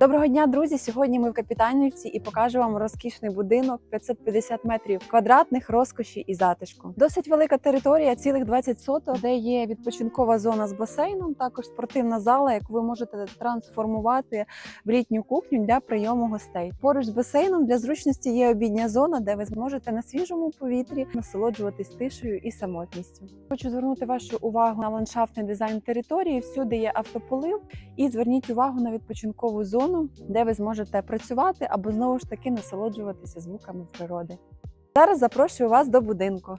Доброго дня, друзі! Сьогодні ми в Капітанівці і покажу вам розкішний будинок 550 метрів квадратних розкоші і затишку. Досить велика територія, цілих 20 соток, де є відпочинкова зона з басейном, також спортивна зала, яку ви можете трансформувати в літню кухню для прийому гостей. Поруч з басейном для зручності є обідня зона, де ви зможете на свіжому повітрі насолоджуватись тишею і самотністю. Хочу звернути вашу увагу на ландшафтний дизайн території. Всюди є автополив, і зверніть увагу на відпочинкову зону, де ви зможете працювати або знову ж таки насолоджуватися звуками природи. Зараз запрошую вас до будинку.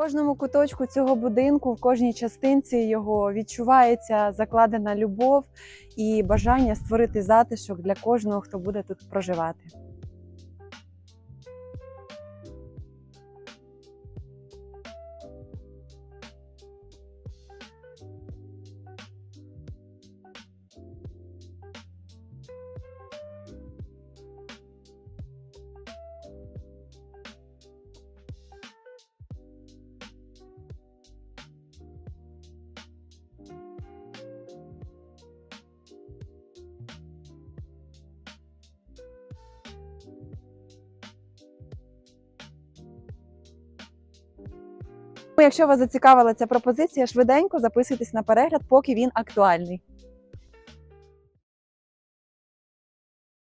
Кожному куточку цього будинку, в кожній частинці його відчувається закладена любов і бажання створити затишок для кожного, хто буде тут проживати. Якщо вас зацікавила ця пропозиція, швиденько записуйтесь на перегляд, поки він актуальний.